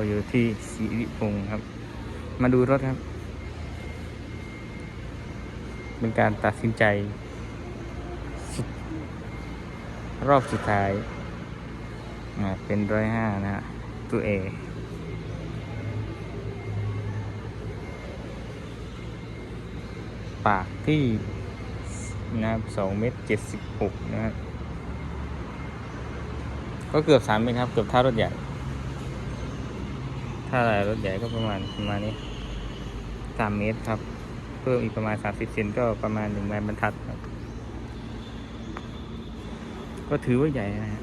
ก็อยู่ที่สิริพงครับ มาดูรถครับ เป็นการตัดสินใจสรอบสุดท้าย เป็นร้อยห้านะฮะตัวเอปากที่นะครับสองเมตรเจ็ดสิบหกนะครับก็เกือบสามเมตรครับ เกือบเท่ารถใหญ่ ถ้ารถใหญ่ก็ประมาณประมาณนี้สามเมตรครับ เพิ่มอีกประมาณสามสิบเซนก็ประมาณหนึ่งไม้บรรทัดครับ ก็ถือว่าใหญ่นะฮะ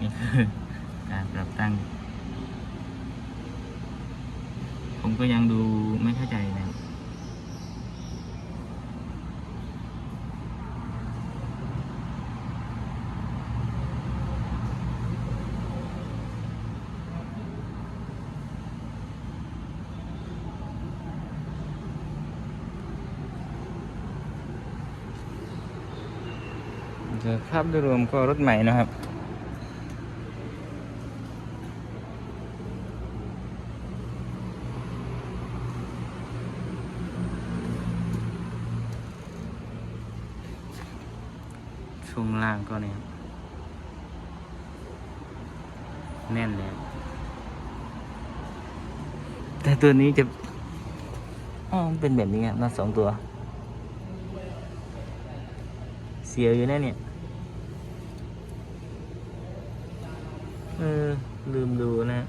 นี่คือการปรับตั้ง ผมก็ยังดูไม่เข้าใจนะครับสภาพโดยรวมก็รถใหม่นะครับ ช่วงล่างก็เนี่ยแน่นเลยแต่ตัวนี้จะอ๋อเป็นแบบนี้ครับน้าสองตัว เสียวอยู่แน่เนี่ยเออลืมดูนะ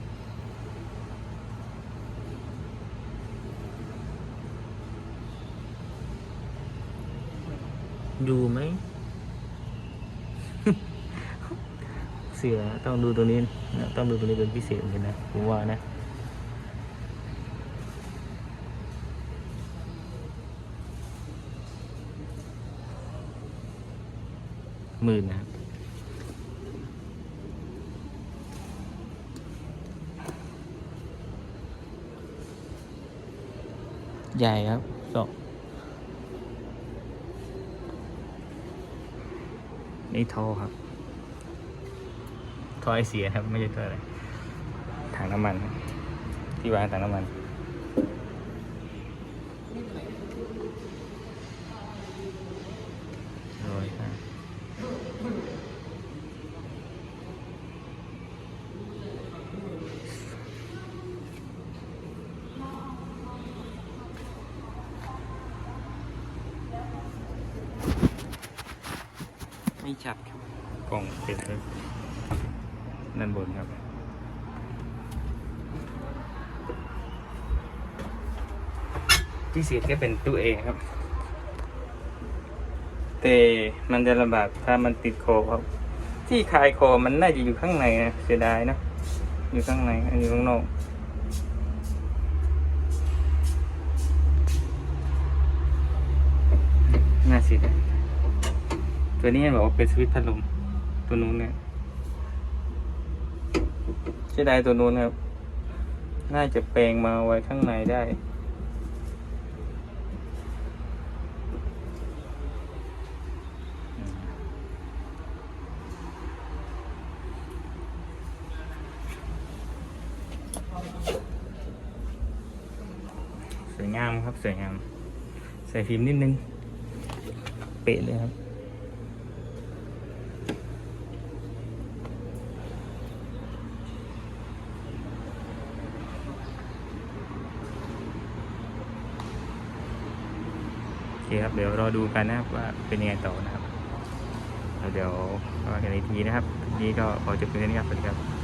ดูไหม เสือต้องดูตัวนี้นะต้องดูตัวนี้เป็นพิเศษเลยนะผมว่านะหมื่นนะครับใหญ่ครับสองนี่โทรครับ ท่อไอเสียครับ ไม่ใช่ท่ออะไรถังน้ำมันครับที่วางถังน้ำมันร้อยห้าไม่ชัดครับกล่องเป็นเลย ด้านบนครับ ที่เสียก็เป็นตู้เองครับ แต่มันจะลำบากถ้ามันติดโคอครับ ที่คลายคอมันน่าจะอยู่ข้างในนะเสียดายนะอยู่ข้างในอันนี้ข้างนอกน่าเสียดายตัวนี้บอกว่าเป็นสวิตช์พัดลมตัวนู้นเนี่ย เสียดายตัวนู้นครับ น่าจะแปลงมาไว้ข้างในได้ สวยงามครับ สวยงาม ใส่ฟิล์มนิดนึง เป๊ะเลยครับ คครับ เดี๋ยวรอดูกันนะครับว่าเป็นยังไงต่อนะครับ เดี๋ยวว่ากันอีกทีนะครับทีนี้ก็ขอจบเพียงเท่านี้ครับสวัสดีครับ